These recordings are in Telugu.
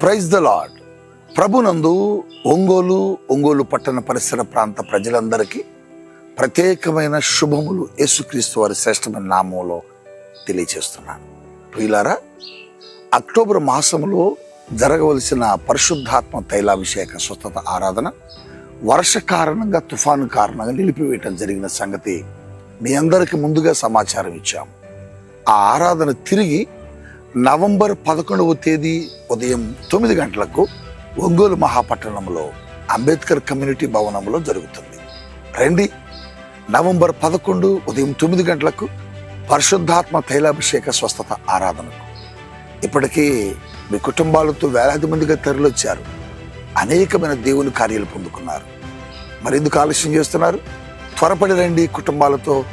ప్రైజ్ ద లాడ్ ప్రభునందు ఒంగోలు ఒంగోలు పట్టణ పరిసర ప్రాంత ప్రజలందరికీ ప్రత్యేకమైన శుభములు యేసుక్రీస్తు వారి శ్రేష్టమైన నామంలో తెలియచేస్తున్నాను. ప్రియులారా అక్టోబర్ మాసంలో జరగవలసిన పరిశుద్ధాత్మ తైలాభిషేక స్వస్థత ఆరాధన వర్ష కారణంగా తుఫాను కారణంగా నిలిపివేయటం జరిగిన సంగతి మీ అందరికీ ముందుగా సమాచారం ఇచ్చాము. ఆ ఆరాధన తిరిగి నవంబర్ పదకొండవ తేదీ ఉదయం తొమ్మిది గంటలకు ఒంగోలు మహాపట్టణంలో అంబేద్కర్ కమ్యూనిటీ భవనంలో జరుగుతుంది. రండి నవంబర్ పదకొండు ఉదయం తొమ్మిది గంటలకు పరిశుద్ధాత్మ తైలాభిషేక స్వస్థత ఆరాధనకు. ఇప్పటికీ మీ కుటుంబాలతో వేలాది మందిగా తరలొచ్చారు అనేకమైన దేవుని కార్యాలు పొందుకున్నారు. మరెందుకు ఆలస్యం చేస్తున్నారు? త్వరపడి రండి కుటుంబాలతో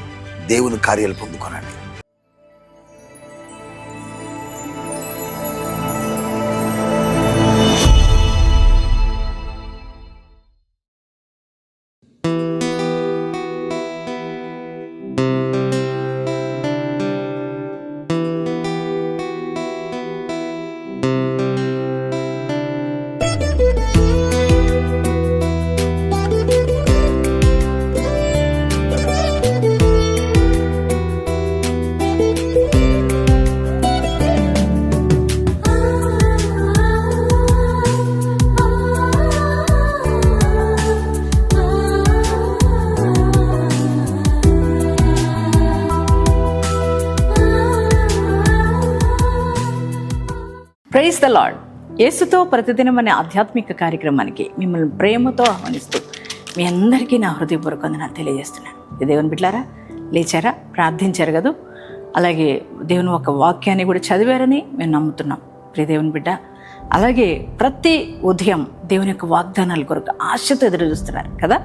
దేవుని కార్యాలు పొందుకోనండి. ప్రైజ్ ద లాడ్ యేసుతో ప్రతిదినం అనే ఆధ్యాత్మిక కార్యక్రమానికి మిమ్మల్ని ప్రేమతో ఆహ్వానిస్తూ మీ అందరికీ నా హృదయపూర్వక వందనాలు తెలియజేస్తున్నాను. ఈ దేవుని బిడ్లారా లేచారా? ప్రార్థించారు కదా? అలాగే దేవుని ఒక వాక్యాన్ని కూడా చదివారని మేము నమ్ముతున్నాం. ప్రియ దేవుని బిడ్డ అలాగే ప్రతి ఉదయం దేవుని యొక్క వాగ్దానాల కొరకు ఆశతో ఎదురు చూస్తున్నారు కదా?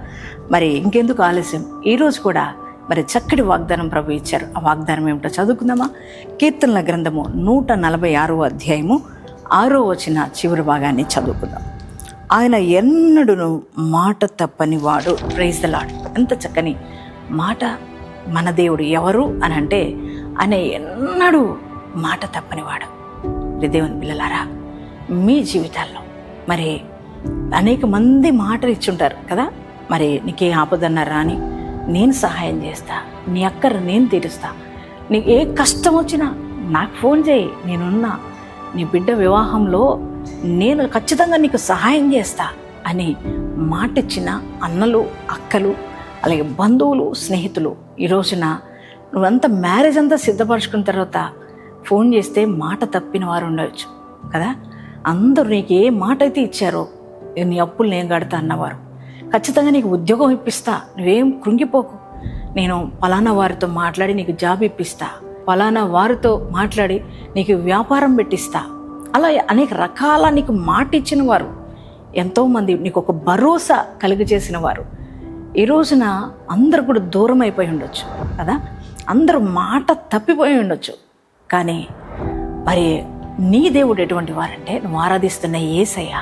మరి ఇంకెందుకు ఆలస్యం? ఈరోజు కూడా మరి చక్కటి వాగ్దానం ప్రభు ఇచ్చారు. ఆ వాగ్దానం ఏమిటో చదువుకుందామా? కీర్తనల గ్రంథము నూట నలభై ఆరో అధ్యాయము ఆరో వచ్చిన చివరి భాగాన్ని చదువుకుందాం. ఆయన ఎన్నడును మాట తప్పని వాడు ప్రైజ్ లాడ్ ఎంత చక్కని మాట మన దేవుడు ఎవరు అని అంటే ఆయన ఎన్నడూ మాట తప్పని వాడు దేవుని పిల్లలారా మీ జీవితాల్లో మరి అనేక మంది మాటలు ఇచ్చుంటారు కదా? మరి నీకే ఆపదన్నారా అని నేను సహాయం చేస్తా నీ అక్కర నేను తీరుస్తా నీకు ఏ కష్టం వచ్చినా నాకు ఫోన్ చేయి నేనున్నా నీ బిడ్డ వివాహంలో నేను ఖచ్చితంగా నీకు సహాయం చేస్తా అని మాట ఇచ్చిన అన్నలు అక్కలు అలాగే బంధువులు స్నేహితులు ఈ రోజున నువ్వంతా మ్యారేజ్ అంతా సిద్ధపరచుకున్న తర్వాత ఫోన్ చేస్తే మాట తప్పిన వారు ఉండవచ్చు కదా? అందరూ నీకు ఏ మాట అయితే ఇచ్చారో నీ అప్పులు నేను కడతా అన్నవారు. ఖచ్చితంగా నీకు ఉద్యోగం ఇప్పిస్తా నువ్వేం కృంగిపోకు. నేను పలానా వారితో మాట్లాడి నీకు జాబ్ ఇప్పిస్తా పలానా వారితో మాట్లాడి నీకు వ్యాపారం పెట్టిస్తా. అలా అనేక రకాల నీకు మాట ఇచ్చిన వారు ఎంతోమంది నీకు ఒక భరోసా కలుగజేసిన వారు ఈ రోజున అందరు కూడా దూరం అయిపోయి ఉండొచ్చు కదా? అందరూ మాట తప్పిపోయి ఉండొచ్చు. కానీ మరి నీ దేవుడు ఎటువంటి వారంటే నువ్వు ఆరాధిస్తున్న ఏసయ్య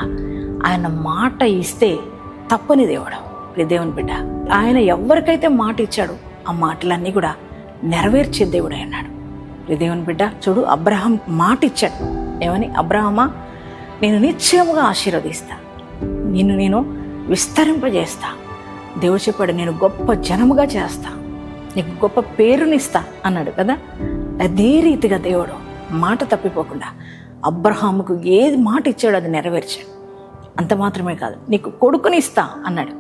ఆయన మాట ఇస్తే తప్పని దేవుడు. ప్రియ దేవుని బిడ్డ ఆయన ఎవరికైతే మాట ఇచ్చాడు ఆ మాటలన్నీ కూడా నెరవేర్చే దేవుడు అన్నాడు దేవుని బిడ్డ చూడు అబ్రహం మాట ఇచ్చాడు ఏమని? అబ్రహమా నేను నిశ్చయముగా ఆశీర్వదిస్తా. నిన్ను నేను విస్తరింపజేస్తా. దేవుడు చెప్పాడు నేను గొప్ప జనముగా చేస్తా. నీకు గొప్ప పేరునిస్తా అన్నాడు కదా? అదే రీతిగా దేవుడు మాట తప్పిపోకుండా అబ్రహాముకు ఏది మాట ఇచ్చాడో అది నెరవేర్చాడు. అంత మాత్రమే కాదు నీకు కొడుకుని ఇస్తా అన్నాడు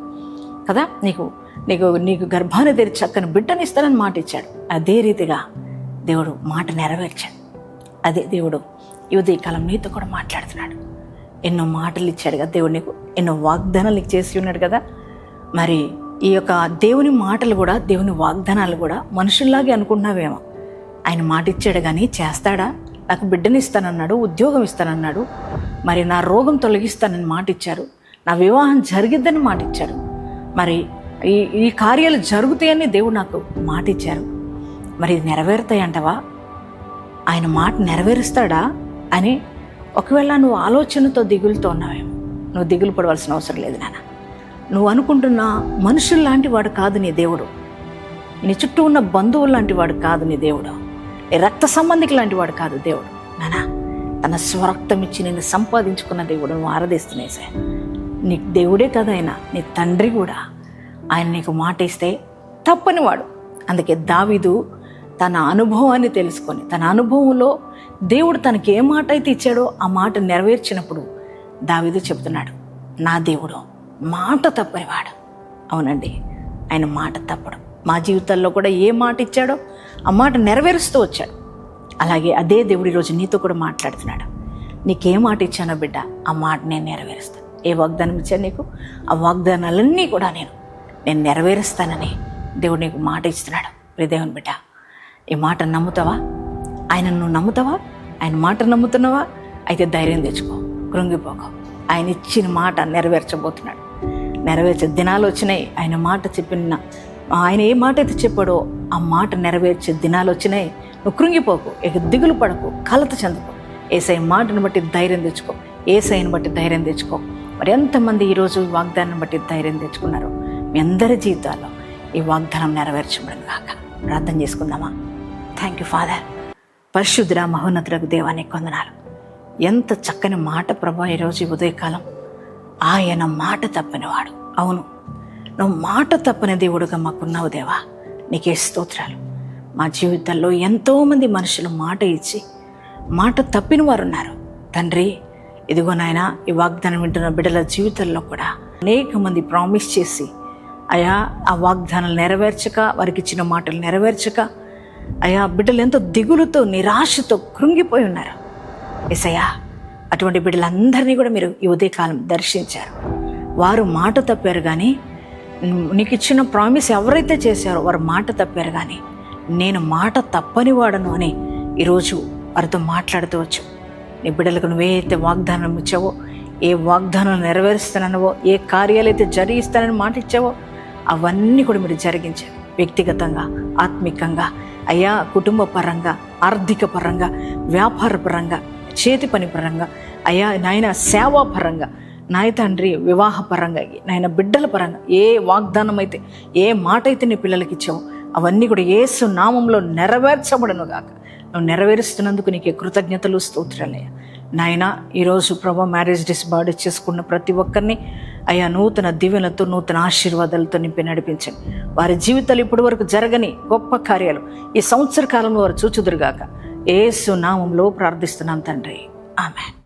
కదా? నీకు నీకు నీకు గర్భాన్ని తెరిచి చక్కని బిడ్డనిస్తానని మాట ఇచ్చాడు అదే రీతిగా దేవుడు మాట నెరవేర్చాడు అదే దేవుడు ఈ కాలం నీతో కూడా మాట్లాడుతున్నాడు. ఎన్నో మాటలు ఇచ్చాడు కదా దేవుడు నీకు ఎన్నో వాగ్దానాలు నీకు చేసి ఉన్నాడు కదా. మరి ఈ యొక్క దేవుని మాటలు కూడా దేవుని వాగ్దానాలు కూడా మనుషుల్లాగే అనుకుంటున్నావేమో. ఆయన మాట ఇచ్చాడు కానీ చేస్తాడా? నాకు బిడ్డని ఇస్తానన్నాడు ఉద్యోగం ఇస్తానన్నాడు మరి నా రోగం తొలగిస్తానని మాట ఇచ్చారు. నా వివాహం జరిగిద్దని మాట ఇచ్చారు. మరి ఈ ఈ కార్యాలు జరుగుతాయని దేవుడు నాకు మాట ఇచ్చారు. మరి ఇది నెరవేరుతాయంటవా? ఆయన మాట నెరవేరుస్తాడా అని ఒకవేళ నువ్వు ఆలోచనతో దిగులుతో ఉన్నావేమో. నువ్వు దిగులు పడవలసిన అవసరం లేదు నాన్న. నువ్వు అనుకుంటున్న మనుషులు లాంటి వాడు కాదు నీ దేవుడు. నీ చుట్టూ ఉన్న బంధువులు లాంటి వాడు కాదు నీ దేవుడు. నీ రక్త సంబంధికి లాంటి వాడు కాదు దేవుడు. నానా తన స్వరక్తం ఇచ్చి నేను సంపాదించుకున్న దేవుడు నువ్వు ఆరాధిస్తున్నాయి సార్ నీ దేవుడే కదా ఆయన నీ తండ్రి కూడా. ఆయన నీకు మాట ఇస్తే తప్పనివాడు. అందుకే దావీదు తన అనుభవాన్ని తెలుసుకొని తన అనుభవంలో దేవుడు తనకి ఏ మాట అయితే ఇచ్చాడో ఆ మాట నెరవేర్చినప్పుడు దావిదు చెప్తున్నాడు నా దేవుడు మాట తప్పనివాడు. అవునండి ఆయన మాట తప్పడు. మా జీవితాల్లో కూడా ఏ మాట ఇచ్చాడో ఆ మాట నెరవేరుస్తూ వచ్చాడు. అలాగే అదే దేవుడు ఈరోజు నీతో కూడా మాట్లాడుతున్నాడు. నీకే మాట ఇచ్చానో బిడ్డ ఆ మాట నేను నెరవేరుస్తాను ఏ వాగ్దానం ఇచ్చాను నీకు? ఆ వాగ్దానాలన్నీ కూడా నేను నేను నెరవేరుస్తానని దేవుడు నీకు మాట ఇస్తున్నాడు. దేవుని బిడ్డ ఈ మాట నమ్ముతావా? ఆయన నువ్వు నమ్ముతావా? ఆయన మాట నమ్ముతున్నావా? అయితే ధైర్యం తెచ్చుకో కృంగిపోక. ఆయన ఇచ్చిన మాట నెరవేర్చబోతున్నాడు. నెరవేర్చే దినాలు వచ్చినాయి. ఆయన మాట చెప్పిన ఆయన ఏ మాట అయితే చెప్పాడో ఆ మాట నెరవేర్చే దినాలు వచ్చినాయి. నువ్వు కృంగిపోకు ఇక దిగులు పడకు కలత చెందుకో. ఏసై మాటను బట్టి ధైర్యం తెచ్చుకో. ఏసైని బట్టి ధైర్యం తెచ్చుకో. మరి ఎంతమంది ఈరోజు ఈ వాగ్దానం బట్టి ధైర్యం తెచ్చుకున్నారు? మీ అందరి జీవితాల్లో ఈ వాగ్దానం నెరవేర్చబడిన కాక. ప్రార్థన చేసుకుందామా? థ్యాంక్ యూ ఫాదర్ పరిశుద్ర మహోన్నతులకు దేవానికి కొందనాలు ఎంత చక్కని మాట ప్రభా ఈరోజు ఉదయకాలం. ఆయన మాట తప్పనివాడు. అవును నువ్వు మాట తప్పని దేవుడుగా మాకున్నావు దేవా. నీకే స్తోత్రాలు. మా జీవితంలో ఎంతోమంది మనుషులు మాట ఇచ్చి మాట తప్పిన వారు ఉన్నారు తండ్రి ఇదిగో నాయన ఈ వాగ్దానం వింటున్న బిడ్డల జీవితంలో కూడా అనేక మంది ప్రామిస్ చేసి అయా ఆ వాగ్దానాలు నెరవేర్చక వారికి ఇచ్చిన మాటలు నెరవేర్చక అయ్యా బిడ్డలు ఎంతో దిగులుతో నిరాశతో కృంగిపోయి ఉన్నారు. ఎసయ్యా అటువంటి బిడ్డలందరినీ కూడా మీరు ఈ ఉదయకాలం దర్శించారు. వారు మాట తప్పారు కానీ నీకు ఇచ్చిన ప్రామిస్ ఎవరైతే చేశారో వారు మాట తప్పారు కానీ నేను మాట తప్పని వాడను అని ఈరోజు వారితో మాట్లాడుతూ వచ్చు. నీ బిడ్డలకు నువ్వేదైతే వాగ్దానం ఇచ్చావో ఏ వాగ్దానం నెరవేరుస్తానవో ఏ కార్యాలైతే జరిగిస్తానని మాట ఇచ్చావో అవన్నీ కూడా మీరు జరిగించారు. వ్యక్తిగతంగా ఆత్మికంగా అయ్యా కుటుంబ పరంగా ఆర్థిక పరంగా వ్యాపార పరంగా చేతి పని పరంగా అయ్యా నాయన సేవా పరంగా నాయ తండ్రి వివాహ పరంగా నాయన బిడ్డల పరంగా ఏ వాగ్దానం అయితే ఏ మాట అయితే నీ పిల్లలకి ఇచ్చావో అవన్నీ కూడా ఏసు నామంలో నెరవేర్చబడను గాక. నువ్వు నెరవేరుస్తున్నందుకు నీకే కృతజ్ఞతలు స్తోత్రాలయ్యా నాయన ఈరోజు ప్రభా మ్యారేజ్ డిస్ బాడీ చేసుకున్న ప్రతి ఒక్కరిని అయ్యా నూతన దీవెనలతో నూతన ఆశీర్వాదాలతో నింపి నడిపించండి. వారి జీవితాలు ఇప్పటి వరకు జరగని గొప్ప కార్యాలు. ఈ సంవత్సర కాలంలో వారు చూచుదురుగాక. ఏసు నామంలో ప్రార్థిస్తున్నాం తండ్రి. ఆమె